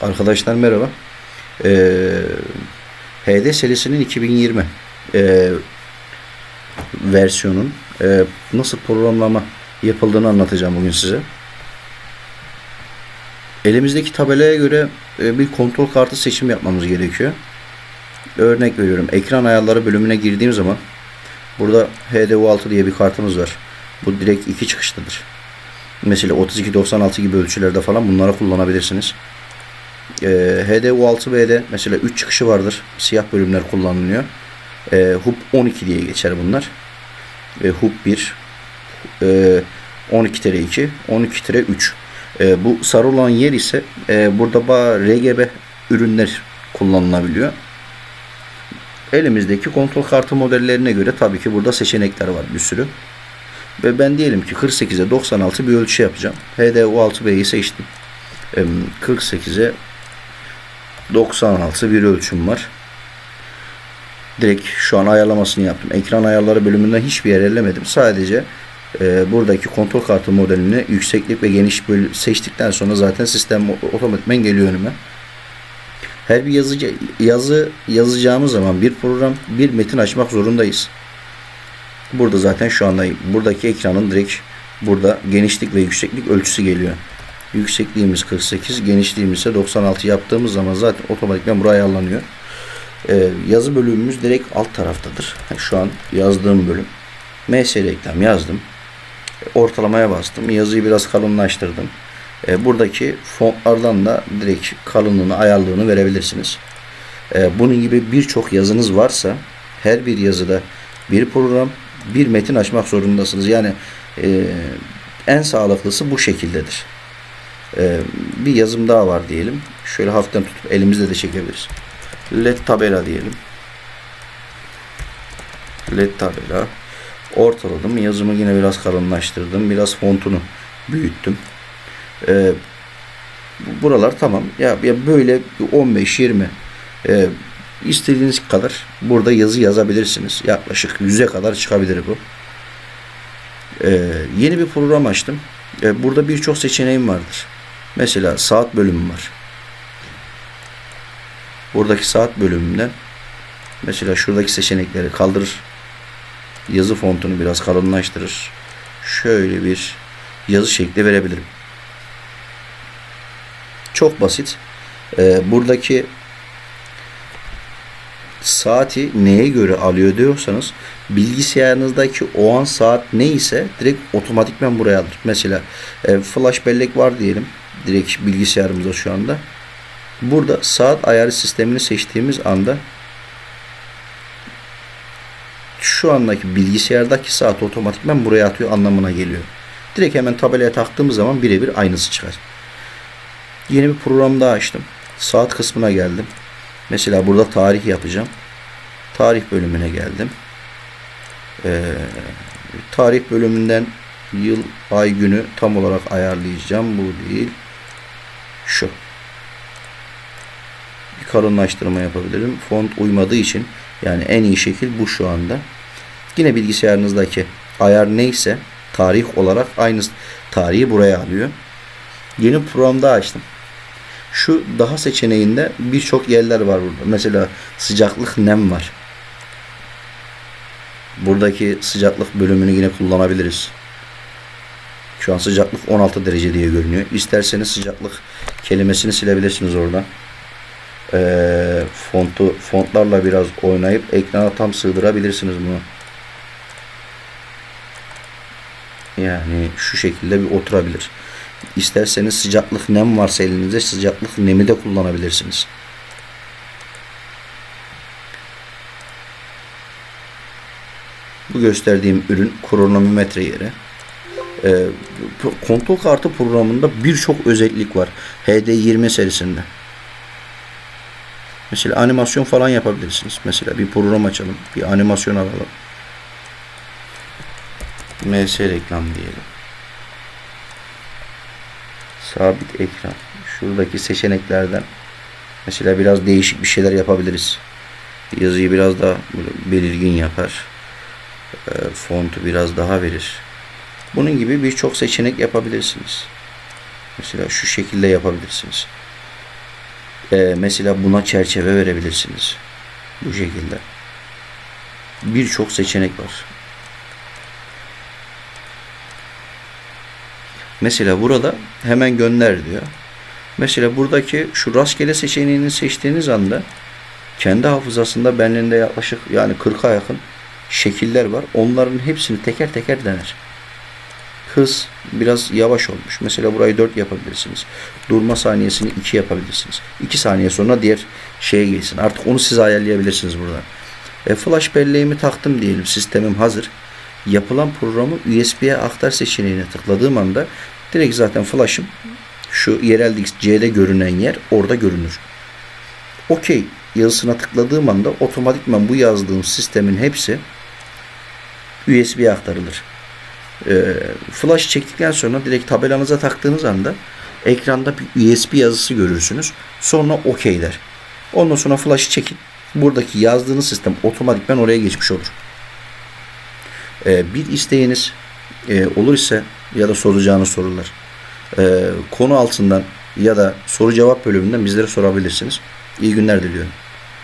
Arkadaşlar merhaba. Ee, HD serisinin 2020 ee, versiyonun ee, nasıl programlama yapıldığını anlatacağım bugün size. Elimizdeki tabelaya göre ee, bir kontrol kartı seçim yapmamız gerekiyor. Örnek veriyorum. Ekran ayarları bölümüne girdiğim zaman burada HDU6 diye bir kartımız var. Bu direkt iki çıkışlıdır. Mesela 3296 gibi ölçülerde falan bunları kullanabilirsiniz. Ee, HDU6B'de mesela 3 çıkışı vardır. Siyah bölümler kullanılıyor. Ee, HUB 12 diye geçer bunlar. Ee, HUB 1 e, 12-2 12-3 ee, bu sarı olan yer ise e, burada RGB ürünler kullanılabiliyor. Elimizdeki kontrol kartı modellerine göre tabii ki burada seçenekler var bir sürü. Ve ben diyelim ki 48'e 96 bir ölçü yapacağım. HDU6B'yi seçtim. Em, 48'e 96 bir ölçüm var. Direkt şu an ayarlamasını yaptım. Ekran ayarları bölümünden hiçbir yer ellemedim. Sadece e, buradaki kontrol kartı modelini yükseklik ve geniş bölü seçtikten sonra zaten sistem otomatikmen geliyor önüme. Her bir yazıcı, yazı yazacağımız zaman bir program bir metin açmak zorundayız. Burada zaten şu anda buradaki ekranın direkt burada genişlik ve yükseklik ölçüsü geliyor. Yüksekliğimiz 48, genişliğimiz ise 96 yaptığımız zaman zaten otomatikman buraya ayarlanıyor. Ee, yazı bölümümüz direkt alt taraftadır. Şu an yazdığım bölüm. MS reklam yazdım. Ortalamaya bastım. Yazıyı biraz kalınlaştırdım. Ee, buradaki fontlardan da direkt kalınlığını, ayarlığını verebilirsiniz. Ee, bunun gibi birçok yazınız varsa her bir yazıda bir program, bir metin açmak zorundasınız. Yani e, en sağlıklısı bu şekildedir. E, bir yazım daha var diyelim. Şöyle hafiften tutup elimizle de çekebiliriz. LED tabela diyelim. LED tabela. Ortaladım. Yazımı yine biraz kalınlaştırdım. Biraz fontunu büyüttüm. E, buralar tamam. Ya, ya böyle 15-20 e, istediğiniz kadar burada yazı yazabilirsiniz. Yaklaşık 100'e kadar çıkabilir bu. Ee, yeni bir program açtım. Ee, burada birçok seçeneğim vardır. Mesela saat bölümü var. Buradaki saat bölümünden mesela şuradaki seçenekleri kaldırır. Yazı fontunu biraz kalınlaştırır. Şöyle bir yazı şekli verebilirim. Çok basit. Ee, buradaki saati neye göre alıyor diyorsanız bilgisayarınızdaki o an saat neyse direkt otomatikmen buraya alır. Mesela e, flash bellek var diyelim. Direkt bilgisayarımızda şu anda. Burada saat ayarı sistemini seçtiğimiz anda şu andaki bilgisayardaki saat otomatikmen buraya atıyor anlamına geliyor. Direkt hemen tabelaya taktığımız zaman birebir aynısı çıkar. Yeni bir program daha açtım. Saat kısmına geldim. Mesela burada tarih yapacağım. Tarih bölümüne geldim. Ee, tarih bölümünden yıl, ay, günü tam olarak ayarlayacağım. Bu değil. Şu. Bir kalınlaştırma yapabilirim. Font uymadığı için yani en iyi şekil bu şu anda. Yine bilgisayarınızdaki ayar neyse tarih olarak aynı tarihi buraya alıyor. Yeni programda açtım. Şu daha seçeneğinde birçok yerler var burada. Mesela sıcaklık nem var. Buradaki sıcaklık bölümünü yine kullanabiliriz. Şu an sıcaklık 16 derece diye görünüyor. İsterseniz sıcaklık kelimesini silebilirsiniz oradan. Ee, fontu fontlarla biraz oynayıp ekrana tam sığdırabilirsiniz bunu. Yani şu şekilde bir oturabilir. İsterseniz sıcaklık nem varsa elinizde sıcaklık nemi de kullanabilirsiniz. Bu gösterdiğim ürün kronometre yeri. Ee, kontrol kartı programında birçok özellik var. HD20 serisinde. Mesela animasyon falan yapabilirsiniz. Mesela bir program açalım. Bir animasyon alalım. MS reklam diyelim. Sabit ekran. Şuradaki seçeneklerden mesela biraz değişik bir şeyler yapabiliriz. Yazıyı biraz daha belirgin yapar. E, fontu biraz daha verir. Bunun gibi birçok seçenek yapabilirsiniz. Mesela şu şekilde yapabilirsiniz. Ee, mesela buna çerçeve verebilirsiniz. Bu şekilde. Birçok seçenek var. Mesela burada hemen gönder diyor. Mesela buradaki şu rastgele seçeneğini seçtiğiniz anda kendi hafızasında benliğinde yaklaşık yani 40'a yakın şekiller var. Onların hepsini teker teker dener. Hız biraz yavaş olmuş. Mesela burayı 4 yapabilirsiniz. Durma saniyesini 2 yapabilirsiniz. 2 saniye sonra diğer şeye geçsin. Artık onu siz ayarlayabilirsiniz buradan. E, flash belleğimi taktım diyelim. Sistemim hazır. Yapılan programı USB'ye aktar seçeneğine tıkladığım anda direkt zaten flash'ım şu yerel C'de görünen yer orada görünür. OK yazısına tıkladığım anda otomatikman bu yazdığım sistemin hepsi USB'ye aktarılır. Ee, flash çektikten sonra direkt tabelanıza taktığınız anda ekranda bir USB yazısı görürsünüz. Sonra OK der. Ondan sonra flash'ı çekin. Buradaki yazdığınız sistem otomatikman oraya geçmiş olur. Ee, bir isteğiniz e, olur ise ya da soracağınız sorular e, konu altından ya da soru cevap bölümünden bizlere sorabilirsiniz. İyi günler diliyorum.